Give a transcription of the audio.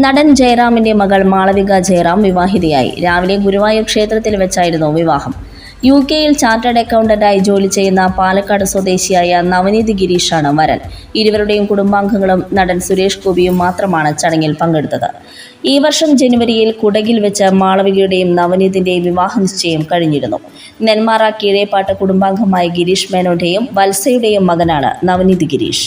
നടൻ ജയറാമിന്റെ മകൾ മാളവിക ജയറാം വിവാഹിതയായി. രാവിലെ ഗുരുവായൂർ ക്ഷേത്രത്തിൽ വെച്ചായിരുന്നു വിവാഹം. യു കെയിൽ ചാർട്ടേഡ് അക്കൗണ്ടന്റായി ജോലി ചെയ്യുന്ന പാലക്കാട് സ്വദേശിയായ നവനീത് ഗിരീഷാണ് വരൻ ഇരുവരുടെയും കുടുംബാംഗങ്ങളും നടൻ സുരേഷ് ഗോപിയും മാത്രമാണ് ചടങ്ങിൽ പങ്കെടുത്തത്. ഈ വർഷം ജനുവരിയിൽ കുടകിൽ വെച്ച് മാളവികയുടെയും നവനീതിന്റെയും വിവാഹ നിശ്ചയം കഴിഞ്ഞിരുന്നു. നെന്മാറ കീഴേപ്പാട്ട് കുടുംബാംഗമായ ഗിരീഷ് മേനോന്റെയും വത്സയുടെയും മകനാണ് നവനീത് ഗിരീഷ്.